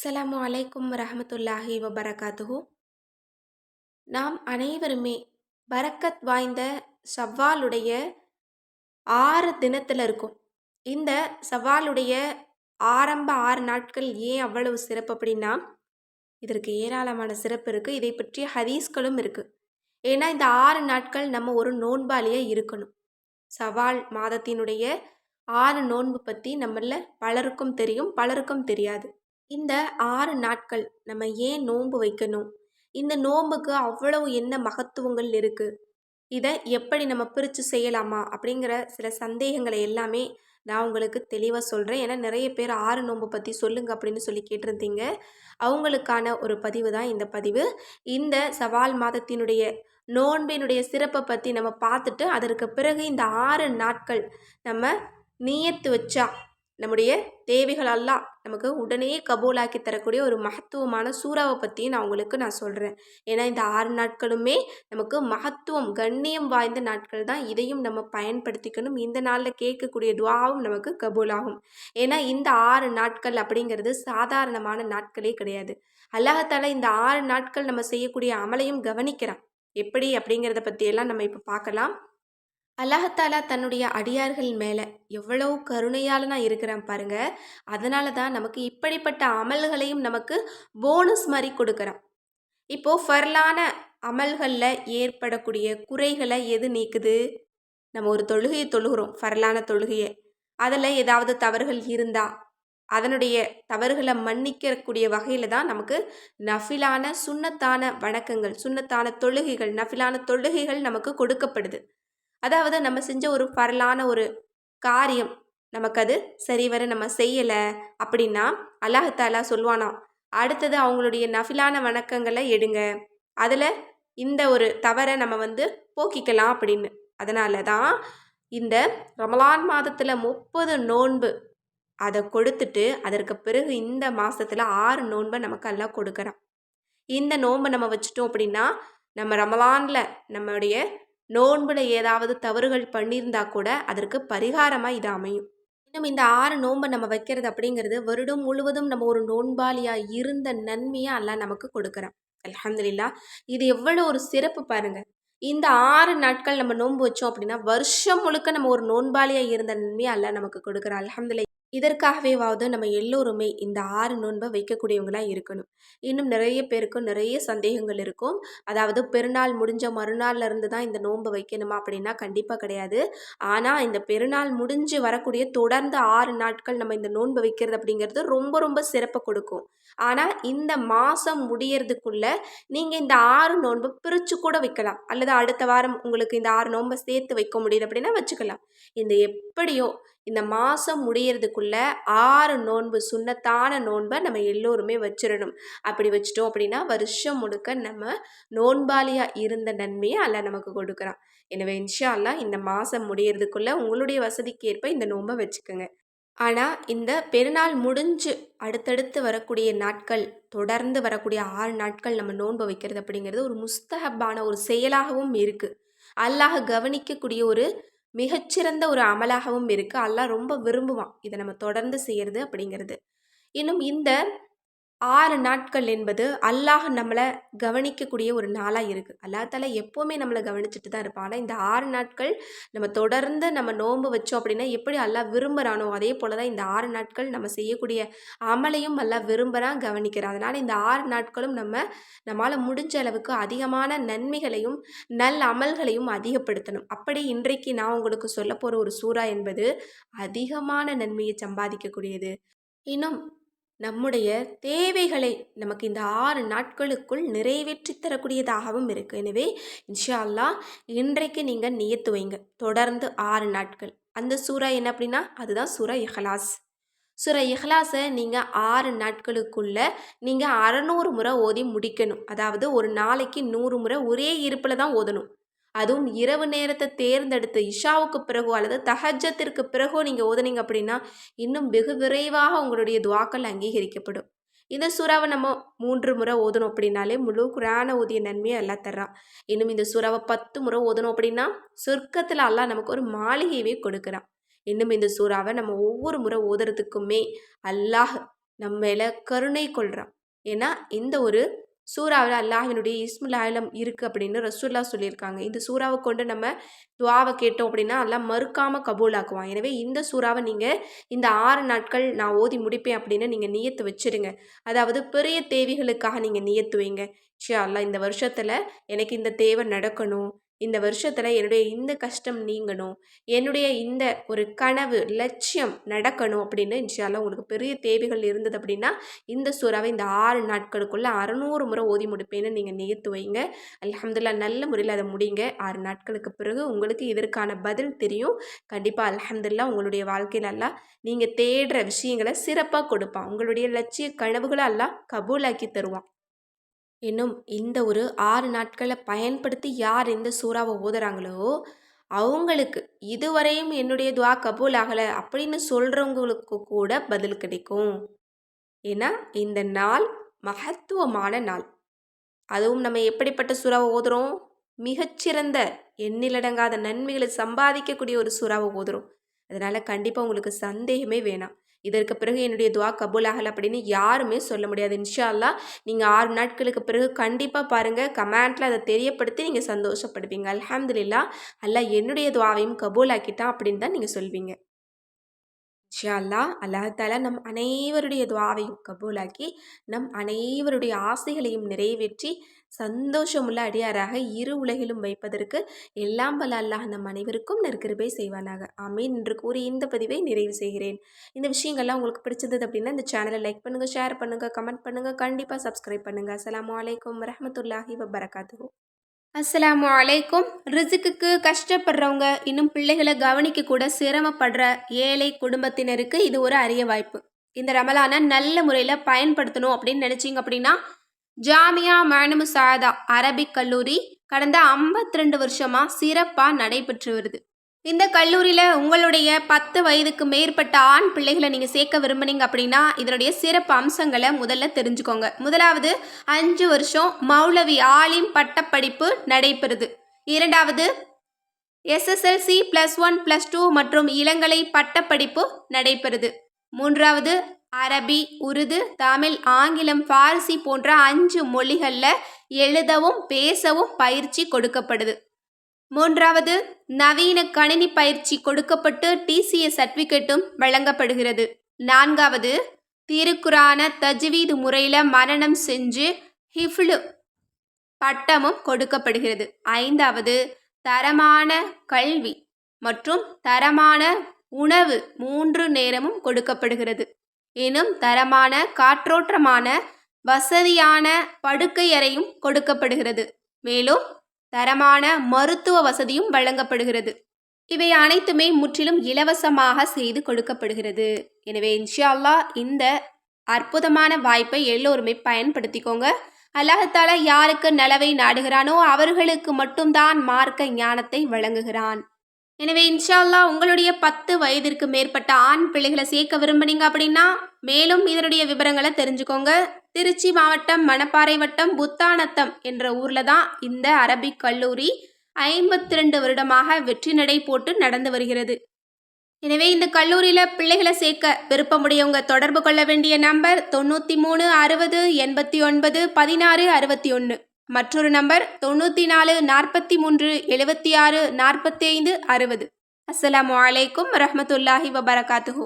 அஸ்ஸலாமு அலைக்கும் ரஹமத்துல்லாஹி வபரகாத்துஹு. நாம் அனைவருமே பரக்கத் வாய்ந்த சவ்வாலுடைய ஆறு தினத்தில் இருக்கும். இந்த சவ்வாலுடைய ஆரம்ப ஆறு நாட்கள் ஏன் அவ்வளவு சிறப்பு அப்படின்னா இதற்கு ஏராளமான சிறப்பு இருக்குது இதை பற்றிய ஹதீஸ்களும் இருக்குது ஏன்னா இந்த ஆறு நாட்கள் நம்ம ஒரு நோன்பாளியாக இருக்கணும். சவால் மாதத்தினுடைய ஆறு நோன்பு பற்றி நம்மள பலருக்கும் தெரியும் பலருக்கும் தெரியாது. இந்த ஆறு நாட்கள் நம்ம ஏன் நோன்பு வைக்கணும்? இந்த நோன்புக்கு அவ்வளவு என்ன மகத்துவங்கள் இருக்குது இதை எப்படி நம்ம பிரித்து செய்யலாமா? அப்படிங்கிற சில சந்தேகங்களை எல்லாமே நான் உங்களுக்கு தெளிவாக சொல்கிறேன் ஏன்னா நிறைய பேர் ஆறு நோன்பு பற்றி சொல்லுங்கள் அப்படின்னு சொல்லி கேட்டிருந்தீங்க. அவங்களுக்கான ஒரு பதிவு தான் இந்த பதிவு. இந்த சவால் மாதத்தினுடைய நோன்பினுடைய சிறப்பை பற்றி நம்ம பார்த்துட்டு அதற்கு பிறகு இந்த ஆறு நாட்கள் நம்ம நீயத்து வச்சா நம்முடைய தேவைகளெல்லாம் நமக்கு உடனே கபூலாக்கி தரக்கூடிய ஒரு மகத்துவமான சூறாவை பற்றி நான் உங்களுக்கு நான் சொல்கிறேன் ஏன்னா இந்த ஆறு நாட்களுமே நமக்கு மகத்துவம் கண்ணியம் வாய்ந்த நாட்கள் தான். இதையும் நம்ம பயன்படுத்திக்கணும். இந்த நாளில் கேட்கக்கூடிய துவாவும் நமக்கு கபூலாகும். ஏன்னா இந்த ஆறு நாட்கள் அப்படிங்கிறது சாதாரணமான நாட்களே கிடையாது. அல்லாஹால இந்த ஆறு நாட்கள் நம்ம செய்யக்கூடிய அமலையும் கவனிக்கிறான். எப்படி அப்படிங்கிறத பற்றியெல்லாம் நம்ம இப்போ பார்க்கலாம். அல்லாஹத்தாலா தன்னுடைய அடியார்கள் மேலே எவ்வளவு கருணையால் நான் இருக்கிறேன் பாருங்க. அதனால தான் நமக்கு இப்படிப்பட்ட அமல்களையும் நமக்கு போனஸ் மாதிரி கொடுக்குறான். இப்போது ஃபர்லான அமல்களில் ஏற்படக்கூடிய குறைகளை எது நீக்குது? நம்ம ஒரு தொழுகையை தொழுகிறோம் ஃபர்லான தொழுகையை. அதில் ஏதாவது தவறுகள் இருந்தால் அதனுடைய தவறுகளை மன்னிக்கக்கூடிய வகையில் தான் நமக்கு நஃபிலான சுண்ணத்தான வணக்கங்கள் சுண்ணத்தான தொழுகைகள் நஃபிலான தொழுகைகள் நமக்கு கொடுக்கப்படுது. அதாவது நம்ம செஞ்ச ஒரு பரலான ஒரு காரியம் நமக்கு அது சரிவர நம்ம செய்யலை அப்படின்னா அல்லாஹாலா சொல்லுவானா அடுத்தது அவங்களுடைய நஃபிலான வணக்கங்களை எடுங்க. அதில் இந்த ஒரு தவறை நம்ம வந்து போக்கிக்கலாம் அப்படின்னு. அதனால தான் இந்த ரமலான் மாதத்தில் முப்பது நோன்பு அதை கொடுத்துட்டு அதற்கு பிறகு இந்த மாதத்தில் ஆறு நோன்பை நமக்கு எல்லாம் கொடுக்குறான். இந்த நோன்பை நம்ம வச்சுட்டோம் அப்படின்னா நம்ம ரமலானில் நம்மளுடைய நோன்பில் ஏதாவது தவறுகள் பண்ணியிருந்தா கூட அதற்கு பரிகாரமாக இது அமையும். இன்னும் இந்த ஆறு நோன்பை நம்ம வைக்கிறது அப்படிங்கிறது வருடம் முழுவதும் நம்ம ஒரு நோன்பாளியாக இருந்த நன்மையை எல்லாம் நமக்கு கொடுக்குறான். அலமதுல்லா இது எவ்வளோ ஒரு சிறப்பு பாருங்கள் இந்த ஆறு நாட்கள் நம்ம நோன்பு வச்சோம் அப்படின்னா வருஷம் முழுக்க நம்ம ஒரு நோன்பாளியாக இருந்த நன்மையை அல்ல நமக்கு கொடுக்குறான். அலமதுல்லா இதற்காகவேவாவது நம்ம எல்லோருமே இந்த ஆறு நோன்பை வைக்கக்கூடியவங்களாக இருக்கணும். இன்னும் நிறைய பேருக்கு நிறைய சந்தேகங்கள் இருக்கும். அதாவது பெருநாள் முடிஞ்ச மறுநாள்ல இருந்து தான் இந்த நோன்பை வைக்கணுமா அப்படின்னா கண்டிப்பாக கிடையாது. ஆனால் இந்த பெருநாள் முடிஞ்சு வரக்கூடிய தொடர்ந்து ஆறு நாட்கள் நம்ம இந்த நோன்பை வைக்கிறது அப்படிங்கிறது ரொம்ப ரொம்ப சிறப்பை கொடுக்கும். ஆனால் இந்த மாதம் முடியறதுக்குள்ள நீங்கள் இந்த ஆறு நோன்பை பிரித்து கூட வைக்கலாம். அல்லது அடுத்த வாரம் உங்களுக்கு இந்த ஆறு நோன்பை சேர்த்து வைக்க முடியுது அப்படின்னா வச்சுக்கலாம். இந்த எப்படியோ இந்த மாதம் முடியறதுக்குள்ள ஆறு நோன்பு சுண்ணத்தான நோன்பை நம்ம எல்லோருமே வச்சிடணும். அப்படி வச்சிட்டோம் அப்படின்னா வருஷம் முழுக்க நம்ம நோன்பாளியாக இருந்த நன்மையை அல்ல நமக்கு கொடுக்குறான். எனவே இன்ஷா அல்லா இந்த மாதம் முடியறதுக்குள்ள உங்களுடைய வசதிக்கு ஏற்ப இந்த நோன்பை வச்சுக்கோங்க. ஆனால் இந்த பெருநாள் முடிஞ்சு அடுத்தடுத்து வரக்கூடிய நாட்கள் தொடர்ந்து வரக்கூடிய ஆறு நாட்கள் நம்ம நோன்பு வைக்கிறது அப்படிங்கிறது ஒரு முஸ்தஹப்பான ஒரு செயலாகவும் இருக்குது அல்லாஹ் கவனிக்கக்கூடிய ஒரு மிகச்சிறந்த ஒரு அமலாகவும் இருக்குது அல்லாஹ் ரொம்ப விரும்புவான் இதை நம்ம தொடர்ந்து செய்கிறது அப்படிங்கிறது. இன்னும் இந்த ஆறு நாட்கள் என்பது அல்லாஹ் நம்மளை கவனிக்கக்கூடிய ஒரு நாளாக இருக்குது அல்லா தால எப்போவுமே நம்மளை கவனிச்சுட்டு தான் இருப்பான். ஆனால் இந்த ஆறு நாட்கள் நம்ம தொடர்ந்து நம்ம நோன்பு வச்சோம் அப்படின்னா எப்படி அல்லாஹ் விரும்புகிறானோ அதே போல் தான் இந்த ஆறு நாட்கள் நம்ம செய்யக்கூடிய அமலையும் அல்லா விரும்புகிறான் கவனிக்கிறான். அதனால் இந்த ஆறு நாட்களும் நம்ம நம்மளால் முடிஞ்ச அளவுக்கு அதிகமான நன்மைகளையும் நல் அமல்களையும் அதிகப்படுத்தணும். அப்படி இன்றைக்கு நான் உங்களுக்கு சொல்ல போகிற ஒரு சூறா என்பது அதிகமான நன்மையை சம்பாதிக்கக்கூடியது. இன்னும் நம்முடைய தேவைகளை நமக்கு இந்த ஆறு நாட்களுக்குள் நிறைவேற்றி தரக்கூடியதாகவும் இருக்குது எனவே இன்ஷா அல்லா இன்றைக்கு நீங்கள் நியத்து வைங்க. தொடர்ந்து ஆறு நாட்கள். அந்த சூறா என்ன அப்படின்னா அதுதான் சூறா இஹலாஸ். சூரா இஹ்லாஸை நீங்கள் ஆறு நாட்களுக்குள்ள நீங்கள் அறநூறு முறை ஓதி முடிக்கணும். அதாவது ஒரு நாளைக்கு நூறு முறை ஒரே இருப்பில் தான் ஓதணும். அதுவும் இரவு நேரத்தை தேர்ந்தெடுத்து இஷாவுக்கு பிறகோ அல்லது தஹஜத்திற்கு பிறகோ நீங்கள் ஓதுனீங்க அப்படின்னா இன்னும் வெகு விரைவாக உங்களுடைய துவாக்கள் அங்கீகரிக்கப்படும். இந்த சுறாவை நம்ம மூன்று முறை ஓதணும் அப்படின்னாலே முழு குரான ஊதிய நன்மையை எல்லாம் தர்றான். இன்னும் இந்த சுறாவை பத்து முறை ஓதணும் அப்படின்னா சொர்க்கத்தில் எல்லாம் நமக்கு ஒரு மாளிகையவே கொடுக்குறான். இன்னும் இந்த சூறாவை நம்ம ஒவ்வொரு முறை ஓதுறதுக்குமே அல்லாஹ் நம்ம மேலே கருணை கொள்கிறான் ஏன்னா இந்த ஒரு சூறாவில் அல்லாஹினுடைய இஸ்முல் இருக்குது அப்படின்னு ரசூல்லா சொல்லியிருக்காங்க. இந்த சூறாவை கொண்டு நம்ம துவாவை கேட்டோம் அப்படின்னா எல்லாம் மறுக்காமல் கபூலாக்குவான். எனவே இந்த சூறாவை நீங்கள் இந்த ஆறு நாட்கள் நான் ஓதி முடிப்பேன் அப்படின்னு நீங்கள் நியத்து வச்சுருங்க. அதாவது பெரிய தேவைகளுக்காக நீங்கள் நியத்து வைங்க ஷே அல்லா இந்த வருஷத்தில் எனக்கு இந்த தேவை நடக்கணும். இந்த வருஷத்தில் என்னுடைய இந்த கஷ்டம் நீங்கணும் என்னுடைய இந்த ஒரு கனவு லட்சியம் நடக்கணும் அப்படின்னு இன்ஷால்லாம் உங்களுக்கு பெரிய தேவைகள் இருந்தது அப்படின்னா இந்த சூறாவை இந்த ஆறு நாட்களுக்குள்ளே அறநூறு முறை ஓதி முடிப்பேன்னு நீங்கள் நிகழ்த்து வைங்க. அலமதுல்லா நல்ல முறையில் அதை முடிங்க. ஆறு நாட்களுக்கு பிறகு உங்களுக்கு இதற்கான பதில் தெரியும். கண்டிப்பாக அலமதுல்லா உங்களுடைய வாழ்க்கையில் எல்லாம் நீங்கள் தேடுற விஷயங்களை சிறப்பாக கொடுப்பான். உங்களுடைய லட்சிய கனவுகளை எல்லாம் கபூலாக்கி தருவான். இன்னும் இந்த ஒரு ஆறு நாட்களை பயன்படுத்தி யார் இந்த சூறாவை ஓதுறாங்களோ அவங்களுக்கு இதுவரையும் என்னுடைய துவா கபூல் ஆகலை அப்படின்னு சொல்கிறவங்களுக்கு கூட பதில் கிடைக்கும். ஏன்னா இந்த நாள் மகத்துவமான நாள். அதுவும் நம்ம எப்படிப்பட்ட சுறாவை ஓதுறோம் மிகச்சிறந்த எண்ணிலடங்காத நன்மைகளை சம்பாதிக்கக்கூடிய ஒரு சுறாவை ஓதுறோம் அதனால் கண்டிப்பாக உங்களுக்கு சந்தேகமே வேணாம். இதற்கு பிறகு என்னுடைய துவா கபூல் ஆகலை அப்படின்னு யாருமே சொல்ல முடியாது. இன்ஷா அல்லா நீங்கள் ஆறு நாட்களுக்கு பிறகு கண்டிப்பாக பாருங்கள் கமெண்ட்டில் அதை தெரியப்படுத்தி நீங்கள் சந்தோஷப்படுவீங்க. அலமதுல்லா அல்லா என்னுடைய துவாவையும் கபூல் ஆக்கிட்டான் அப்படின்னு தான் நீங்கள் சொல்வீங்க. இன்ஷா அல்லாஹால நம் அனைவருடைய துவாவையும் கபூலாக்கி நம் அனைவருடைய ஆசைகளையும் நிறைவேற்றி சந்தோஷமுள்ள அடியாராக இரு உலகிலும் வைப்பதற்கு எல்லாம் வல்ல அல்லாஹ் நம் அனைவருக்கும் நற்கிருபை செய்வானாக. ஆமீன் என்று கூறி இந்த பதிவை நிறைவு செய்கிறேன். இந்த விஷயங்கள்லாம் உங்களுக்கு பிடிச்சிருந்தது அப்படின்னா இந்த சேனலை லைக் பண்ணுங்கள் ஷேர் பண்ணுங்கள் கமெண்ட் பண்ணுங்கள் கண்டிப்பாக சப்ஸ்கிரைப் பண்ணுங்கள் அஸ்லாம் வலைக்கம் வரமத்துல்லாஹி வபரகாத்து அஸ்லாம் வலைக்கும் ரிசுக்கு கஷ்டப்படுறவங்க இன்னும் பிள்ளைகளை கவனிக்க கூட சிரமப்படுற ஏழை குடும்பத்தினருக்கு இது ஒரு அரிய வாய்ப்பு. இந்த ரமலானை நல்ல முறையில் பயன்படுத்தணும் அப்படின்னு நினச்சிங்க அப்படின்னா ஜாமியா மேனமு சாதா அரபிக் கல்லூரி கடந்த ஐம்பத்தி ரெண்டு வருஷமாக சிறப்பாக நடைபெற்று வருது. இந்த கல்லூரியில் உங்களுடைய பத்து வயதுக்கு மேற்பட்ட ஆண் பிள்ளைகளை நீங்கள் சேர்க்க விரும்புனீங்க அப்படின்னா இதனுடைய சிறப்பு அம்சங்களை முதல்ல தெரிஞ்சுக்கோங்க. முதலாவது அஞ்சு வருஷம் மௌலவி ஆலிம் பட்டப்படிப்பு நடைபெறுது. இரண்டாவது SSLC plus one plus two மற்றும் இளங்கலை பட்டப்படிப்பு நடைபெறுது. மூன்றாவது அரபி உருது தமிழ் ஆங்கிலம் ஃபார்சி போன்ற அஞ்சு மொழிகளில் எழுதவும் பேசவும் பயிற்சி கொடுக்கப்படுது. மூன்றாவது நவீன கணினி பயிற்சி கொடுக்கப்பட்டு டிசிஎஸ் சர்டிஃபிகேட்டும் வழங்கப்படுகிறது. நான்காவது திருக்குறான தஜ்வீது முறையில் மரணம் செஞ்சு ஹிஃப்லு பட்டமும் கொடுக்கப்படுகிறது. ஐந்தாவது தரமான கல்வி மற்றும் தரமான உணவு மூன்று நேரமும் கொடுக்கப்படுகிறது. எனும் தரமான காற்றோட்டமான வசதியான படுக்கையறையும் கொடுக்கப்படுகிறது. மேலும் தரமான மருத்துவ வசதியும் வழங்கப்படுகிறது. இவை அனைத்துமே முற்றிலும் இலவசமாக செய்து கொடுக்கப்படுகிறது. எனவே இன்ஷால்லா இந்த அற்புதமான வாய்ப்பை எல்லோருமே பயன்படுத்திக்கோங்க. அல்லாஹால யாருக்கு நலவை நாடுகிறானோ அவர்களுக்கு மட்டும்தான் மார்க்க ஞானத்தை வழங்குகிறான். எனவே இன்ஷால்லா உங்களுடைய பத்து வயதிற்கு மேற்பட்ட ஆண் பிள்ளைகளை சேர்க்க விரும்புனீங்க அப்படின்னா மேலும் இதனுடைய விவரங்களை தெரிஞ்சுக்கோங்க. திருச்சி மாவட்டம் மணப்பாறை வட்டம் புத்தானத்தம் என்ற ஊரில் தான் இந்த அரபிக் கல்லூரி ஐம்பத்தி ரெண்டு வருடமாக வெற்றி நடை போட்டு நடந்து வருகிறது. எனவே இந்த கல்லூரியில் பிள்ளைகளை சேர்க்க விருப்பமுடையவங்க தொடர்பு கொள்ள வேண்டிய நம்பர் தொண்ணூற்றி மூணு அறுபது எண்பத்தி ஒன்பது பதினாறு அறுபத்தி ஒன்று மற்றொரு நம்பர் தொண்ணூற்றி நாலு நாற்பத்தி மூன்று எழுபத்தி ஆறு நாற்பத்தி ஐந்து அறுபது. அஸ்லாம் வலைக்கும் வரமத்துல்லாஹி வபரகாத்துஹூ.